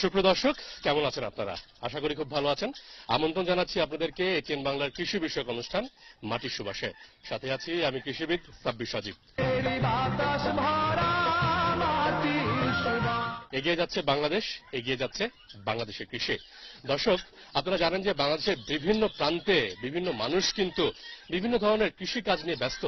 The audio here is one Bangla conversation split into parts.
সুপ্রদর্শক কেমন আছেন আপনারা? আশা করি খুব ভালো আছেন। আমন্ত্রণ জানাচ্ছি আপনাদেরকে এটিএন বাংলার কৃষি বিষয়ক অনুষ্ঠান, মাটির সুবাসে। সাথে আছি আমি কৃষিবিদ সাব্বির সজীব। এগিয়ে যাচ্ছে বাংলাদেশ, এগিয়ে যাচ্ছে বাংলাদেশের কৃষি। দর্শক, আপনারা জানেন যে বাংলাদেশের বিভিন্ন প্রান্তে বিভিন্ন মানুষ কিন্তু বিভিন্ন ধরনের কৃষি কাজ নিয়ে ব্যস্ত।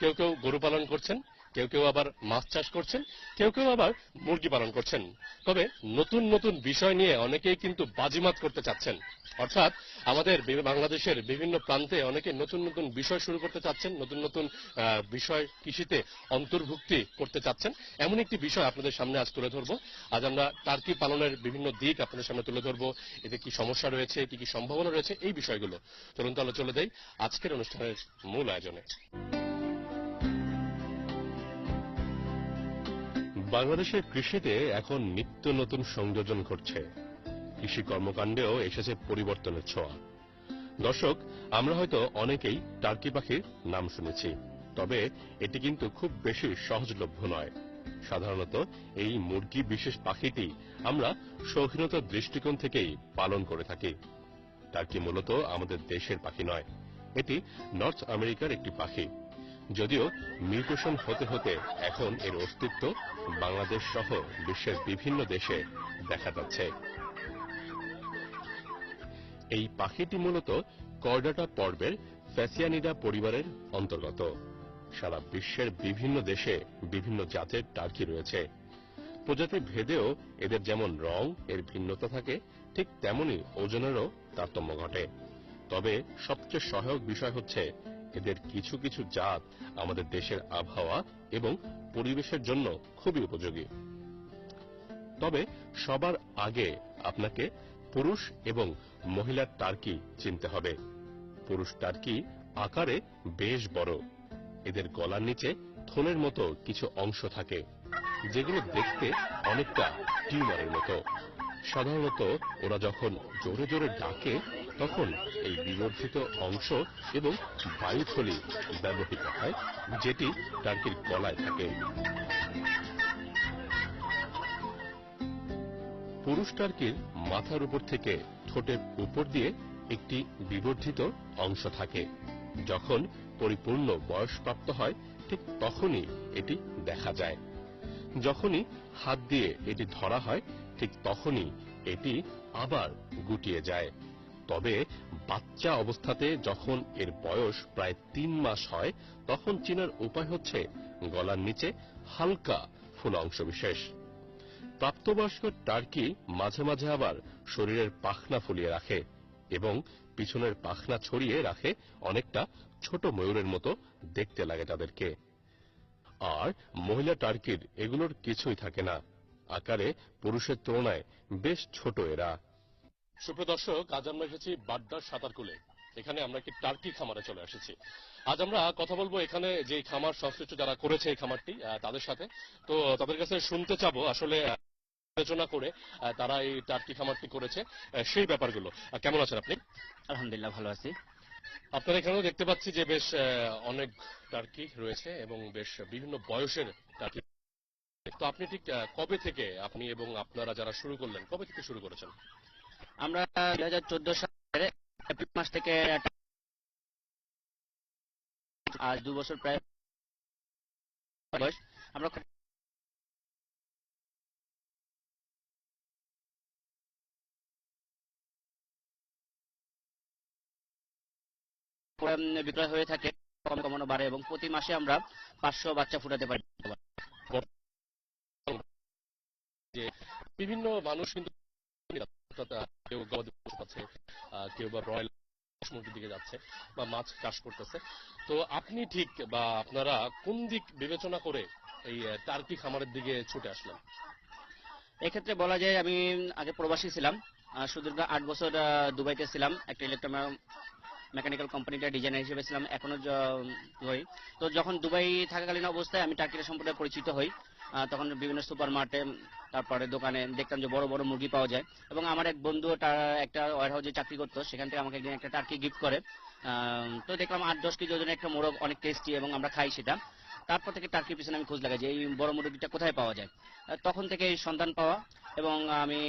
কেউ কেউ গরু পালন করছেন কেউ কেউ আবার মাছ চাষ করছেন, কেউ কেউ আবার মুরগি পালন করছেন। তবে নতুন নতুন বিষয় নিয়ে অনেকেই কিন্তু বাজিমাত করতে চাচ্ছেন। অর্থাৎ আমাদের বাংলাদেশের বিভিন্ন প্রান্তে অনেকে নতুন নতুন বিষয় শুরু করতে চাচ্ছেন, নতুন নতুন বিষয় কৃষিতে অন্তর্ভুক্তি করতে চাচ্ছেন। এমন একটি বিষয় আপনাদের সামনে আজ তুলে ধরবো। আজ আমরা টার্কি পালনের বিভিন্ন দিক আপনাদের সামনে তুলে ধরবো। এতে কি সমস্যা রয়েছে, কি কি সম্ভাবনা রয়েছে, এই বিষয়গুলো। চলুন তাহলে চলে দেই আজকের অনুষ্ঠানের মূল আয়োজনে। বাংলাদেশের কৃষিতে এখন নিত্য নতুন সংযোজন ঘটছে। কৃষি কর্মকাণ্ডেও এসেছে পরিবর্তনের ছোঁয়া। দর্শক, আমরা হয়তো অনেকেই টার্কি পাখির নাম শুনেছি, তবে এটি কিন্তু খুব বেশি সহজলভ্য নয়। সাধারণত এই মুরগি বিশেষ পাখিটি আমরা শৌখিনতার দৃষ্টিকোণ থেকেই পালন করে থাকি। টার্কি মূলত আমাদের দেশের পাখি নয়, এটি নর্থ আমেরিকার একটি পাখি। যদিও মিউটেশন হতে হতে এখন এর অস্তিত্ব বাংলাদেশ সহ বিশ্বের বিভিন্ন দেশে দেখা যাচ্ছে। এই পাখিটি মূলত কর্ডাটা পর্বের ফ্যাসিয়ানিডা পরিবারের অন্তর্গত। সারা বিশ্বের বিভিন্ন দেশে বিভিন্ন জাতের টার্কি রয়েছে। প্রজাতি ভেদেও এদের যেমন রং, এর ভিন্নতা থাকে, ঠিক তেমনি ওজনেরও তারতম্য ঘটে। তবে সবচেয়ে সহায়ক বিষয় হচ্ছে এদের কিছু কিছু জাত আমাদের দেশের আবহাওয়া এবং পরিবেশের জন্য খুবই উপযোগী। তবে সবার আগে আপনাকে পুরুষ এবং মহিলার টার্কি চিনতে হবে। পুরুষ টার্কি আকারে বেশ বড়। এদের গলার নিচে থনের মতো কিছু অংশ থাকে, যেগুলো দেখতে অনেকটা টিউমারের মতো। সাধারণত ওরা যখন জোরে জোরে ডাকে তখন এই বিবর্ধিত অংশ এবং বায়ুথলি ব্যবহৃত হয়, যেটি টার্কির গলায় থাকে। পুরুষ টার্কির মাথার উপর থেকে ঠোঁটের উপর দিয়ে একটি বিবর্ধিত অংশ থাকে। যখন পরিপূর্ণ বয়সপ্রাপ্ত হয়, ঠিক তখনই এটি দেখা যায়। যখনই হাত দিয়ে এটি ধরা হয়, ঠিক তখনই এটি আবার গুটিয়ে যায়। তবে বাচ্চা অবস্থাতে যখন এর বয়স প্রায় তিন মাস হয়, তখন চেনার উপায় হচ্ছে গলার নিচে হালকা ফুল অংশ বিশেষ। প্রাপ্তবয়স্ক টার্কি মাঝে মাঝে আবার শরীরের পাখনা ফুলিয়ে রাখে এবং পিছনের পাখনা ছড়িয়ে রাখে অনেকটা ছোট ময়ূরের মতো দেখতে লাগে তাদেরকে। আর মহিলা টার্কির এগুলোর কিছুই থাকে না। আকারে পুরুষের তুলনায় বেশ ছোট এরা। সুপ্রদর্শক আজ আমরা এসেছি বাড্ডার সাঁতারকুলে। এখানে আমরা একটি টার্কি খামারে চলে এসেছি। আজ আমরা কথা বলব এখানে যে খামার সংশ্লিষ্ট যারা করেছে এই খামারটি তাদের সাথে। তো তাদের কাছে শুনতে চাবো আসলে আলোচনা করে তারা এই টার্কি খামারটি করেছে সেই ব্যাপারগুলো। কেমন আছেন আপনি? আলহামদুলিল্লাহ ভালো আছি। আপনার এখানেও দেখতে পাচ্ছি যে বেশ অনেক টার্কি রয়েছে এবং বেশ বিভিন্ন বয়সের টার্কি। তো আপনি ঠিক কবে থেকে আপনি এবং আপনারা যারা শুরু করলেন কবে থেকে শুরু করেছেন? আমরা দুই হাজার চোদ্দ সালের এপ্রিল মাস থেকে আজ দু বছর প্রায় আমরা বিক্রয় হয়ে থাকে, কম কমানো বাড়ে এবং প্রতি মাসে আমরা পাঁচশো বাচ্চা ফুটাতে পারি। বিভিন্ন মানুষ কিন্তু কেউ গবাদি পশু পাচ্ছে কেউ বা রয়্যাল মুরগির দিকে যাচ্ছে বা মাছ চাষ করতেছে। তো আপনি ঠিক বা আপনারা কোন দিক বিবেচনা করে এই টার্কি খামারের দিকে ছুটে এক্ষেত্রে বলা যায় আমি আগে প্রবাসী ছিলাম সুদীর্ঘ আট বছর দুবাইতে ছিলাম, একটা ইলেকট্রো মেকানিক্যাল কোম্পানিটা ডিজাইনার হিসেবে ছিলাম, এখনও হই। তো যখন দুবাই থাকাকালীন অবস্থায় আমি টার্কির সম্পর্কে পরিচিত হই। তখন বিভিন্ন সুপার মার্টে তারপরে দোকানে দেখতাম যে বড় বড় মুরগি পাওয়া যায়। এবং আমার এক বন্ধু একটা ওয়ার হাউসে চাকরি করতো, সেখান থেকে আমাকে একদিন একটা টার্কি গিফট করে। তো দেখলাম আট দশ কেজি ওজনের একটা মোরগ, অনেক টেস্টি এবং আমরা খাই সেটা। তারপর থেকে টার্কির পিছনে আমি খোঁজ লাগাই যে এই বড় মুরগিটা কোথায় পাওয়া যায়। তখন থেকে এই পাওয়া এবং আমি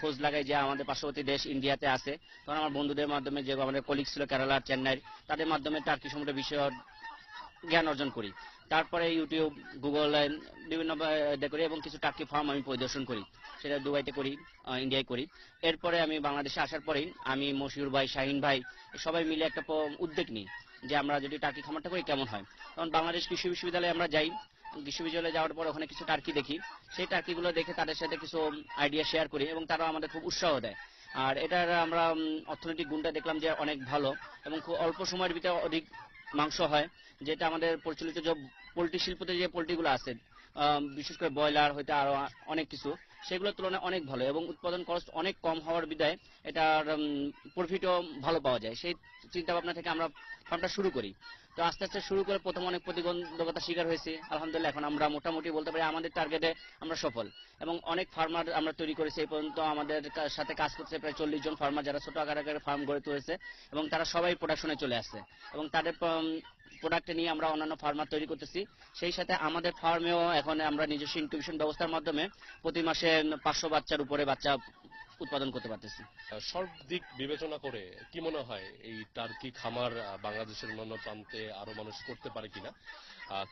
খোঁজ লাগাই যে আমাদের পার্শ্ববর্তী দেশ ইন্ডিয়াতে আছে। তখন আমার বন্ধুদের মাধ্যমে যে আমাদের কলিগ ছিল কেরালা, চেন্নাই, তাদের মাধ্যমে টার্কি সম্পর্কে বিষয় জ্ঞান অর্জন করি। তারপরে ইউটিউব গুগল বিভিন্ন করি এবং কিছু টার্কি ফার্ম আমি পরিদর্শন করি। সেটা দুবাইতে করি ইন্ডিয়ায় করি। এরপরে আমি বাংলাদেশে আসার পরেই আমি মশিউর ভাই, শাহিন ভাই, সবাই মিলে একটা উদ্যোগ নিই যে আমরা যদি টার্কি খামারটা করি কেমন হয়। কারণ বাংলাদেশ কৃষি বিশ্ববিদ্যালয়ে আমরা যাই বিশ্ববিদ্যালয়ে যাওয়ার পর ওখানে কিছু টার্কি দেখি। সেই টার্কিগুলো দেখে তাদের সাথে কিছু আইডিয়া শেয়ার করি এবং তারা আমাদের খুব উৎসাহ দেয়। আর এটার আমরা অর্থনৈতিক গুণটা দেখলাম যে অনেক ভালো এবং খুব অল্প সময়ের ভিতরে অধিক মাংস হয়, যেটা আমাদের প্রচলিত যে পোলট্রি শিল্পতে যে পোলট্রিগুলো আছে বিশেষ করে ব্রয়লার, হয়তো আরও অনেক কিছু, সেগুলোর তুলনায় অনেক ভালো এবং উৎপাদন খরচ অনেক কম হওয়ার বিদায় এটার প্রফিটও ভালো পাওয়া যায়। সেই চিন্তা ভাবনা থেকে আমরা ফার্মটা শুরু করি। তো আস্তে আস্তে শুরু করে প্রথম অনেক প্রতিবন্ধকতা শিকার হয়েছে। আলহামদুলিল্লাহ, এখন আমরা মোটামুটি বলতে পারি আমাদের টার্গেটে আমরা সফল। এবং অনেক ফার্মার আমরা তৈরি করেছি, এই পর্যন্ত আমাদের সাথে কাজ করছে প্রায় চল্লিশ জন ফার্মার যারা ছোট আকার আকারে ফার্ম গড়ে তুলেছে এবং তারা সবাই প্রোডাকশনে চলে আসছে। এবং তাদের প্রোডাক্ট নিয়ে আমরা অন্যান্য ফার্মার তৈরি করতেছি। সেই সাথে আমাদের ফার্মেও এখন আমরা নিজস্ব ইনকিউবেশন ব্যবস্থার মাধ্যমে প্রতি মাসে পাঁচশো বাচ্চার উপরে বাচ্চা উৎপাদন করতে পারতেছি। সব দিক বিবেচনা করে কি মনে হয় এই টার্কি খামার বাংলাদেশের অন্যান্য প্রান্তে আরও মানুষ করতে পারে কিনা?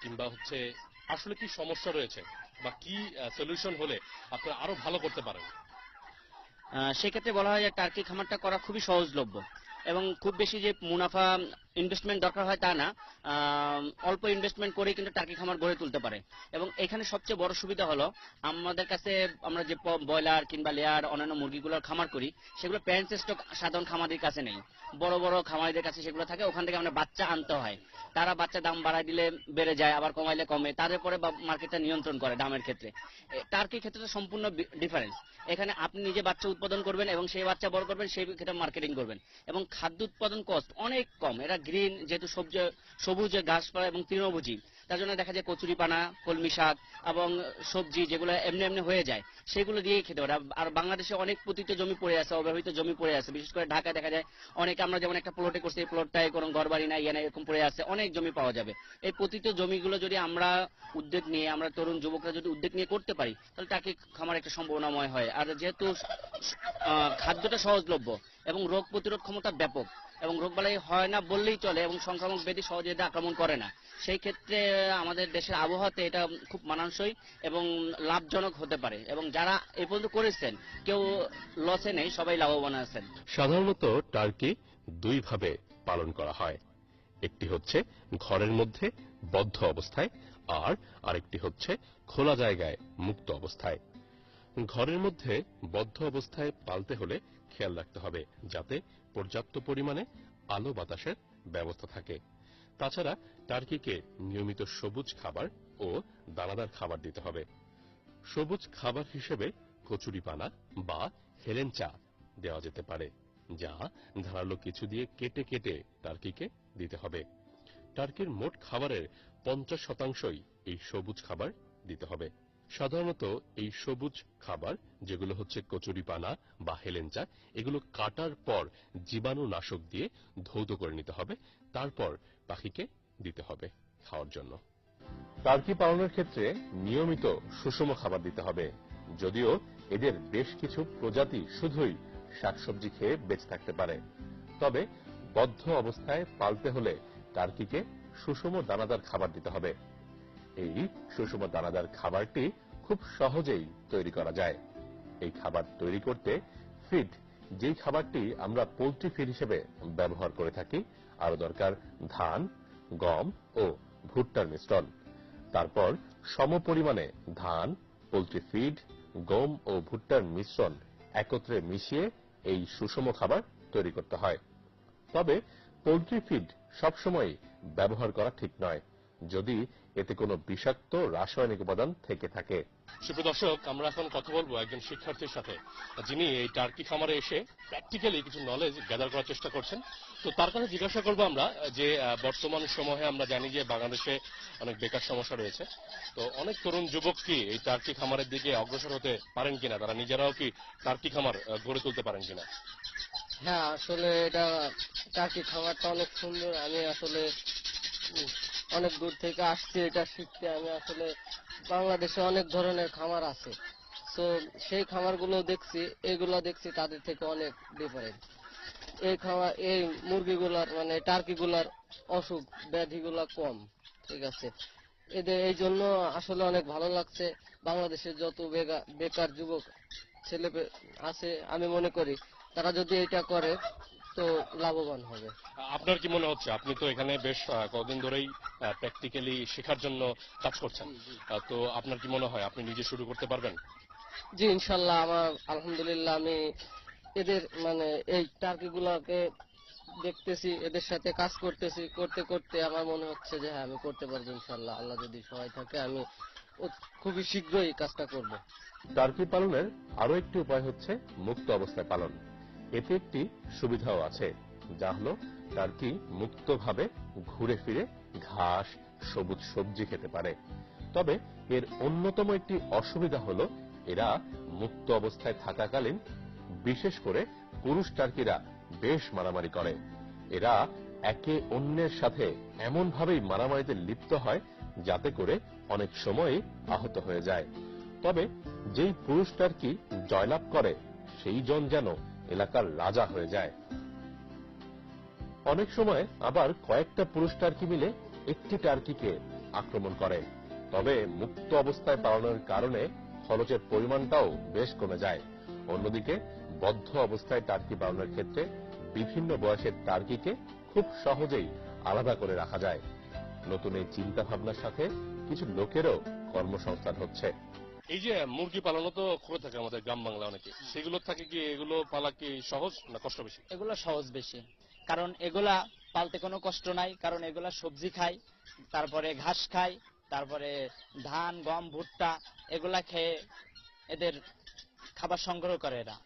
কিংবা হচ্ছে আসলে কি সমস্যা রয়েছে? বা কি সলিউশন হলে আপনারা আরও ভালো করতে পারেন? সেক্ষেত্রে বলা হয় যে টার্কি খামারটা করা খুবই সহজলভ্য। এবং খুব বেশি যে মুনাফা ইনভেস্টমেন্ট দরকার হয় তা না। অল্প ইনভেস্টমেন্ট করে কিন্তু টার্কি খামার গড়ে তুলতে পারে। এবং এখানে সবচেয়ে বড় সুবিধা হলো, আমাদের কাছে আমরা যে ব্রয়লার কিংবা লেয়ার অন্যান্য মুরগিগুলোর খামার করি, সেগুলো প্যারেন্ট স্টক সাধারণ খামারির কাছে নেই। বড় বড় খামারিদের কাছে সেগুলো থাকে, ওখান থেকে আমরা বাচ্চা আনতে হয়। তারা বাচ্চা দাম বাড়ায় দিলে বেড়ে যায়, আবার কমাইলে কমে। তাদের পরে মার্কেটটা নিয়ন্ত্রণ করে দামের ক্ষেত্রে। টার্কির ক্ষেত্রে সম্পূর্ণ ডিফারেন্স এখানে আপনি নিজে বাচ্চা উৎপাদন করবেন এবং সেই বাচ্চা বড় করবেন, সেই ক্ষেত্রে মার্কেটিং করবেন। এবং খাদ্য উৎপাদন কস্ট অনেক কম। এরা গ্রিন, যেহেতু সবজি, সবুজ গাছপালা এবং তৃণভোজী, তার জন্য দেখা যায় কচুরি পানা, কলমি শাক এবং সবজি যেগুলো এমনি এমনি হয়ে যায়, সেগুলো দিয়েই খেতে পারে। আর বাংলাদেশে অনেক পতিত জমি পড়ে আছে, অব্যবহৃত জমি পড়ে আছে। বিশেষ করে ঢাকা দেখা যায় অনেক আমরা যেমন একটা প্লটে করছি, এই প্লটটায় কোনো ঘর বাড়ি নাই ইয়ে নাই, এরকম পড়ে আছে, অনেক জমি পাওয়া যাবে। এই পতিত জমিগুলো যদি আমরা উদ্যোগ নিয়ে, আমরা তরুণ যুবকরা যদি উদ্যোগ নিয়ে করতে পারি, তাহলে তাকে খামার একটা সম্ভাবনাময় হয়। আর যেহেতু খাদ্যটা সহজলভ্য এবং রোগ প্রতিরোধ ক্ষমতা ব্যাপক এবং রোগবালাই হয় না বললেই চলে এবং সংক্রামক ব্যাধি সহজে এটা আক্রমণ করে না। সেই ক্ষেত্রে আমাদের দেশের আবহাওয়াতে এটা খুব মানানসই এবং লাভজনক হতে পারে এবং যারা এ পর্যন্ত করেছেন, কেউ লসে নেই, সবাই লাভবান আছেন। সাধারণত টার্কি দুইভাবে পালন করা হয়। একটি হচ্ছে ঘরের মধ্যে বদ্ধ অবস্থায় আর আরেকটি হচ্ছে খোলা জায়গায় মুক্ত অবস্থায়। ঘরের মধ্যে বদ্ধ অবস্থায় পালতে হলে খেয়াল রাখতে হবে, যাতে পর্যাপ্ত পরিমাণে আলো বাতাসের ব্যবস্থা থাকে। তাছাড়া টার্কিকে নিয়মিত সবুজ খাবার ও দানাদার খাবার দিতে হবে। সবুজ খাবার হিসেবে কচুরিপানা বা হেলেন চা দেওয়া যেতে পারে, যা ধারালো কিছু দিয়ে কেটে কেটে টার্কিকে দিতে হবে। টার্কির মোট খাবারের পঞ্চাশ শতাংশই এই সবুজ খাবার দিতে হবে। সাধারণত এই সবুজ খাবার, যেগুলো হচ্ছে কচুরিপানা বা হেলেঞ্চা, এগুলো কাটার পর জীবাণুনাশক দিয়ে ধৌত করে নিতে হবে, তারপর পাখিকে দিতে হবে খাওয়ার জন্য। টার্কি পালনের ক্ষেত্রে নিয়মিত সুষম খাবার দিতে হবে। যদিও এদের বেশ কিছু প্রজাতি শুধুই শাকসবজি খেয়ে বেঁচে থাকতে পারে। তবে বদ্ধ অবস্থায় পালতে হলে টার্কিকে সুষম দানাদার খাবার দিতে হবে। এই সুষম দানাদার খাবারটি খুব সহজেই তৈরি করা যায়। এই খাবার তৈরি করতে ফিড যেই খাবারটি আমরা পোলট্রি ফিড হিসেবে ব্যবহার করে থাকি আরও দরকার ধান, গম ও ভুট্টার মিশ্রণ। তারপর সম পরিমাণে ধান, পোলট্রি ফিড গম ও ভুট্টার মিশ্রণ একত্রে মিশিয়ে এই সুষম খাবার তৈরি করতে হয়। তবে পোলট্রি ফিড সবসময় ব্যবহার করা ঠিক নয়। যদি এতে কোনো বিষাক্ত রাসায়নিক উপাদান থেকে থাকে। সুপ্রিয় দর্শক আমরা এখন কথা বলব একজন শিক্ষার্থীর সাথে যিনি এই টার্কি খামারে এসে প্র্যাকটিক্যালি কিছু নলেজ গ্যাদার করার চেষ্টা করছেন। তো তার কাছে জিজ্ঞাসা করব আমরা যে বর্তমান সময়ে আমরা জানি যে বাংলাদেশে অনেক বেকার সমস্যা রয়েছে। তো অনেক তরুণ যুবক কি এই টার্কি খামারের দিকে অগ্রসর হতে পারেন কিনা? তারা নিজেরাও কি টার্কি খামার গড়ে তুলতে পারেন কিনা? হ্যাঁ আসলে এটা টার্কি খামারটা অনেক সুন্দর। আমি আসলে অনেক দূর থেকে আসছি, এটা শিখতে আমি আসলে বাংলাদেশে অনেক ধরনের খামার আছে। তো সেই খামারগুলো দেখছি, এগুলো দেখছি তাদের থেকে অনেক ডিফারেন্ট এই খামার, এই মুরগিগুলার মানে টার্কিগুলার অসুখ ব্যাধিগুলা কম, ঠিক আছে। এদের, এই জন্য আসলে অনেক ভালো লাগছে। বাংলাদেশের যত বেকার যুবক ছেলে আছে, আমি মনে করি, তারা যদি এটা করে তো লাভবান হবে। আপনার কি মনে হচ্ছে? আপনি তো এখানে বেশ আহ, কতদিন ধরেই প্র্যাকটিক্যালি শেখার জন্য কাজ করছেন। তো আপনার কি মনে হয়? আপনি নিজে শুরু করতে পারবেন? জি ইনশাল্লাহ আমার আলহামদুলিল্লাহ আমি এদের মানে এই টার্কি গুলাকে দেখতেছি এদের সাথে কাজ করতেছি করতে করতে আমার মনে হচ্ছে যে হ্যাঁ আমি করতে পারব ইনশাল্লাহ। আল্লাহ যদি সহায় থাকে আমি ও- খুবই শীঘ্রই এই কাজটা করব। টার্কি পালনের আরও একটি উপায় হচ্ছে মুক্ত অবস্থায় পালন। এতে একটি সুবিধাও আছে, যা হলো টার্কি মুক্তভাবে ঘুরে ফিরে ঘাস, সবুজ সবজি খেতে পারে। তবে এর অন্যতম একটি অসুবিধা হলো এরা মুক্ত অবস্থায় থাকাকালীন বিশেষ করে পুরুষ টার্কিরা বেশ মারামারি করে। এরা একে অন্যের সাথে এমনভাবেই মারামারিতে লিপ্ত হয় যাতে করে অনেক সময় আহত হয়ে যায়। তবে যেই পুরুষ টার্কি জয়লাভ করে, সেই জন যেন এলাকার রাজা হয়ে যায়। অনেক সময় আবার কয়েকটা পুরুষ টার্কি মিলে একটি টার্কিকে আক্রমণ করে। তবে মুক্ত অবস্থায় পালনের কারণে খরচের পরিমাণটাও বেশ কমে যায়। অন্যদিকে, বদ্ধ অবস্থায় টার্কি পালনের ক্ষেত্রে বিভিন্ন বয়সের টার্কিকে খুব সহজেই আলাদা করে রাখা যায়। নতুন এই চিন্তা ভাবনার সাথে কিছু লোকেরও কর্মসংস্থান হচ্ছে। এই যে মুরগি পালন তো করে থাকে আমাদের গ্রাম বাংলা অনেকে। সেগুলো থাকে কি, এগুলো পালা কি সহজ না কষ্ট বেশি? এগুলো সহজ বেশি। কারণ এগুলা পালতে কোনো কষ্ট নাই, কারণ এগুলা সবজি খায়, তারপরে ঘাস খায়, তারপরে ধান, গম, ভুট্টা, এগুলা খেয়ে এদের খাবার সংগ্রহ করে এরা।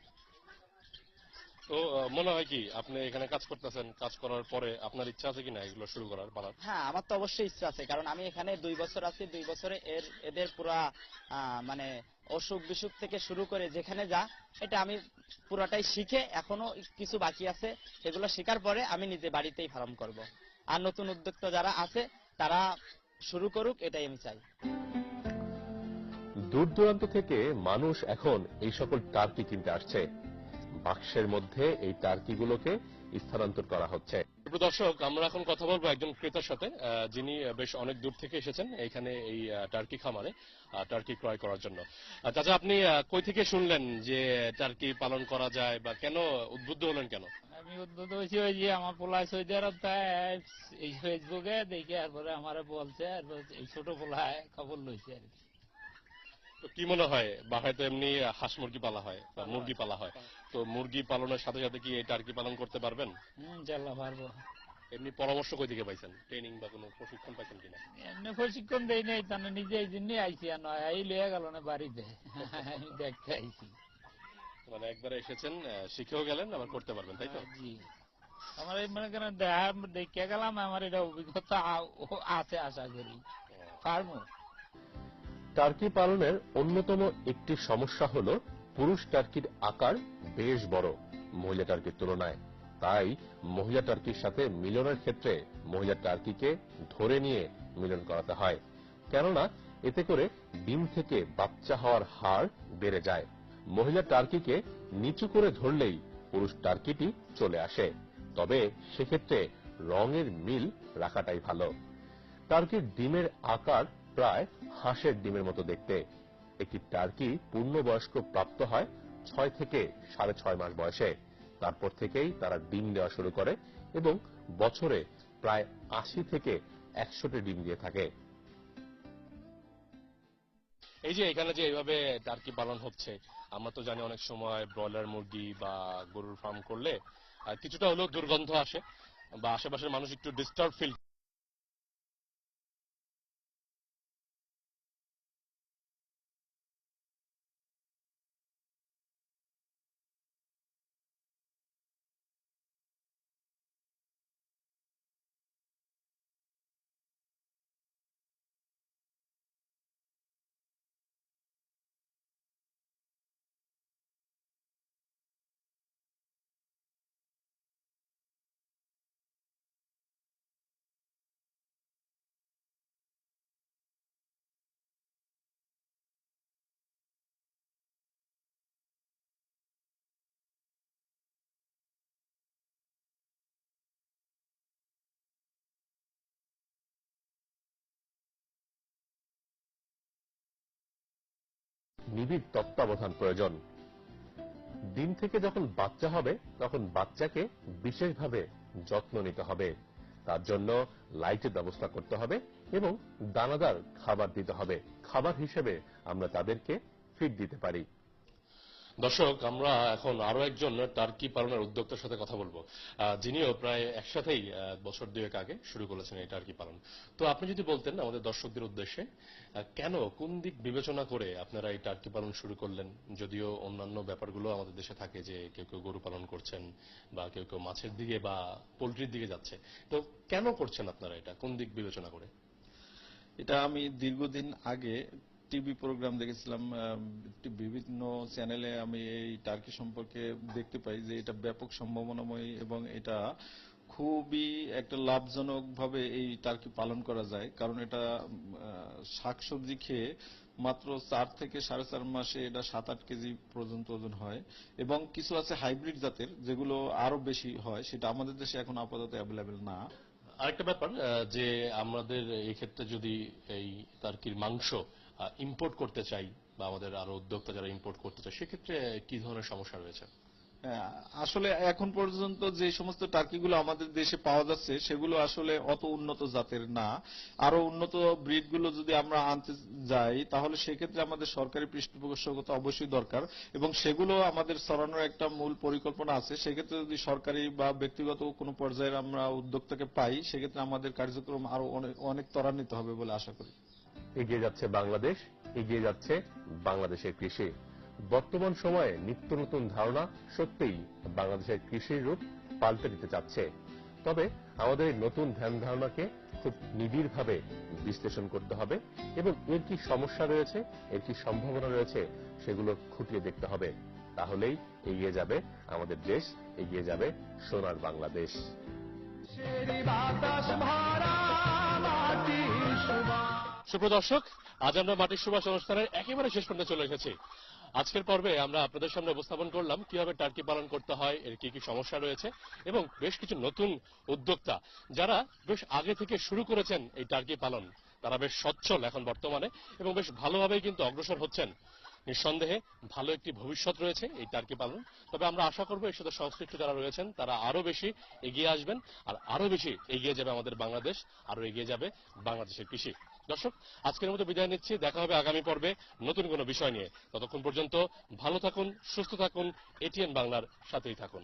তো মনে হয় কি আপনি এখানে কাজ করতেছেন কাজ করার পরে আপনার ইচ্ছা আছে কিনা এগুলো শুরু করার হ্যাঁ আমার তো অবশ্যই ইচ্ছা আছে কারণ আমি এখানে দুই বছর আছি দুই বছরে এর এদের পুরা মানে অসুখ বিসুখ থেকে শুরু করে যেখানে যা এটা আমি পুরাটাই শিখে এখনও কিছু বাকি আছে সেগুলো শেখার পরে আমি নিজে বাড়িতেই ফার্ম করব। আর নতুন উদ্যোক্তা যারা আছে তারা শুরু করুক এটাই আমি চাই। দূর দূরান্ত থেকে মানুষ এখন এই সকল টার্কি কিনতে আসছে। বাক্সের মধ্যে এই টার্কিগুলোকে স্থানান্তর করা হচ্ছে। দর্শক আমরা এখন কথা বলব একজন ক্রেতার সাথে যিনি বেশ অনেক দূর থেকে এসেছেন এখানে এই টার্কি খামারে টার্কি ক্রয় করার জন্য। চাচা আপনি কই থেকে শুনলেন যে টার্কি পালন করা যায় বা কেন উদ্বুদ্ধ হলেন কেন? আমি উদ্বুদ্ধ হয়েছি ওই যে আমার পোলা সৌদি আরব এই ফেসবুকে দেখে তারপরে আমারে বলছে আর বলছে, এই ছোট পোলায় খবর লইছে আর কি। তো কি মনে হয়? বাসায় তো এমনি হাঁস মুরগি পালা হয় বা মুরগি পালা হয়। তো মুরগি পালনের সাথে সাথে কি এই টার্কি পালন করতে পারবেন? পারব। এমনি পরামর্শ কই থেকে পাইছেন? ট্রেনিং বা কোনো প্রশিক্ষণ পাইছেন কিনা? এমনি প্রশিক্ষণ দেই নাই তাহলে নিজে এই আইছি আর নয় এই লয়ে গেল না বাড়িতে। আমি দেখতে আইছি। মানে একবারে এসেছেন শিখেও গেলেন আবার করতে পারবেন তাই তো? জি। আমার এই মনে করেন দেখা দেখে গেলাম আমার এটা অভিজ্ঞতা আছে আশা করি। পারব? টার্কি পালনের অন্যতম একটি সমস্যা হলো পুরুষ টার্কির আকার বেশ বড় মহিলা টার্কির তুলনায়। তাই মহিলা টার্কির সাথে মিলনের ক্ষেত্রে মহিলা টার্কিকে ধরে নিয়ে মিলন করাতে হয়। কেননা এতে করে ডিম থেকে বাচ্চা হওয়ার হার বেড়ে যায়। মহিলা টার্কিকে নিচু করে ধরলেই পুরুষ টার্কিটি চলে আসে। তবে সেক্ষেত্রে রঙের মিল রাখাটাই ভালো। টার্কির ডিমের আকার প্রায় হাঁসের ডিমের মতো দেখতে। একটি টার্কি পূর্ণবয়স্ক প্রাপ্ত হয় ছয় থেকে সাড়ে ছয় মাস বয়সে। তারপর থেকেই তারা ডিম দেওয়া শুরু করে এবং বছরে প্রায় আশি থেকে একশোটি ডিম দিয়ে থাকে। এই যে এখানে যে এইভাবে টার্কি পালন হচ্ছে, আমরা তো জানি অনেক সময় ব্রয়লার মুরগি বা গরুর ফার্ম করলে কিছুটা হলেও দুর্গন্ধ আসে বা আশেপাশের মানুষ একটু ডিস্টার্ব ফিল নিবিড় তত্ত্বাবধান প্রয়োজন। ডিম থেকে যখন বাচ্চা হবে, তখন বাচ্চাকে বিশেষভাবে যত্ন নিতে হবে। তার জন্য লাইটের ব্যবস্থা করতে হবে এবং দানাদার খাবার দিতে হবে। খাবার হিসেবে আমরা তাদেরকে ফিড দিতে পারি। দর্শক, আমরা এখন আরও একজন টার্কি পালনের উদ্যোক্তার সাথে কথা বলব। যিনিও প্রায় একসাথেই বছর দুয়েক আগে শুরু করেছেন এই টার্কি পালন। তো আপনি যদি বলতেন আমাদের দর্শকদের উদ্দেশ্যে কেন, কোন দিক বিবেচনা করে আপনারা এই টার্কি পালন শুরু করলেন? যদিও অন্যান্য ব্যাপারগুলো আমাদের দেশে থাকে যে কেউ কেউ গরু পালন করছেন বা কেউ কেউ মাছের দিকে বা পোলট্রির দিকে যাচ্ছে। তো কেন করছেন আপনারা এটা? কোন দিক বিবেচনা করে? এটা আমি দীর্ঘদিন আগে টিভি প্রোগ্রাম দেখেছিলাম বিভিন্ন চ্যানেলে আমি এই টার্কি সম্পর্কে দেখতে পাই যে এটা ব্যাপক সম্ভাবনাময় এবং এটা খুবই একটা লাভজনক ভাবে এই টার্কি পালন করা যায়। কারণ এটা শাকসবজি খেয়ে মাত্র চার থেকে সাড়ে চার মাসে এটা সাত আট কেজি পর্যন্ত ওজন হয়। এবং কিছু আছে হাইব্রিড জাতের যেগুলো আরও বেশি হয়, সেটা আমাদের দেশে এখন আপাতত অ্যাভেলেবেল না। আরেকটা ব্যাপার যে আমাদের এক্ষেত্রে যদি এই টার্কির মাংস ইম্পোর্ট করতে চাই বা আমাদের আরও উদ্যোক্তা যারা ইম্পোর্ট করতে চায়, সেক্ষেত্রে কি ধরনের সমস্যা রয়েছে? আসলে এখন পর্যন্ত যে সমস্ত টার্কিগুলো আমাদের দেশে পাওয়া যাচ্ছে, সেগুলো আসলে অত উন্নত জাতের না। আরও উন্নত ব্রিডগুলো যদি আমরা আনতে যাই, তাহলে সেক্ষেত্রে আমাদের সরকারি পৃষ্ঠপোষকতা অবশ্যই দরকার এবং সেগুলো আমাদের সরানোর একটা মূল পরিকল্পনা আছে। সেক্ষেত্রে যদি সরকারি বা ব্যক্তিগত কোনো পর্যায়ের আমরা উদ্যোক্তাকে পাই, সেক্ষেত্রে আমাদের কার্যক্রম আরও অনেক ত্বরান্বিত হবে বলে আশা করি। এগিয়ে যাচ্ছে বাংলাদেশ, এগিয়ে যাচ্ছে বাংলাদেশের কৃষি। বর্তমান সময়ে নিত্য নতুন ধারণা সত্যিই বাংলাদেশের কৃষির রূপ পাল্টে দিতে চাচ্ছে। তবে আমাদের এই নতুন ধ্যান ধারণাকে খুব নিবিড়ভাবে বিশ্লেষণ করতে হবে এবং এর কি সমস্যা রয়েছে, এর কি সম্ভাবনা রয়েছে, সেগুলো খুঁটিয়ে দেখতে হবে। তাহলেই এগিয়ে যাবে আমাদের দেশ, এগিয়ে যাবে সোনার বাংলাদেশ। সুপ্রদর্শক আজ আমরা মাটির সুবাস অনুষ্ঠানের একেবারে শেষ পর্যন্ত চলে এসেছি। আজকের পর্বে আমরা আপনাদের সামনে উপস্থাপন করলাম, কীভাবে টার্কি পালন করতে হয়, এর কি কি সমস্যা রয়েছে, এবং বেশ কিছু নতুন উদ্যোক্তা যারা বেশ আগে থেকে শুরু করেছেন এই টার্কি পালন। তারা বেশ সচ্ছল এখন বর্তমানে, এবং বেশ ভালোভাবেই কিন্তু অগ্রসর হচ্ছেন। নিঃসন্দেহে ভালো একটি ভবিষ্যৎ রয়েছে এই টার্কি পালন। তবে আমরা আশা করব এর সাথে সংশ্লিষ্ট যারা রয়েছেন, তারা আরও বেশি এগিয়ে আসবেন, আর আরও বেশি এগিয়ে যাবে আমাদের বাংলাদেশ আরও এগিয়ে যাবে বাংলাদেশের কৃষি। দর্শক, আজকের মতো বিদায় নিচ্ছি। দেখা হবে আগামী পর্বে নতুন কোনো বিষয় নিয়ে। ততক্ষণ পর্যন্ত ভালো থাকুন, সুস্থ থাকুন, এটিএন বাংলার সাথেই থাকুন।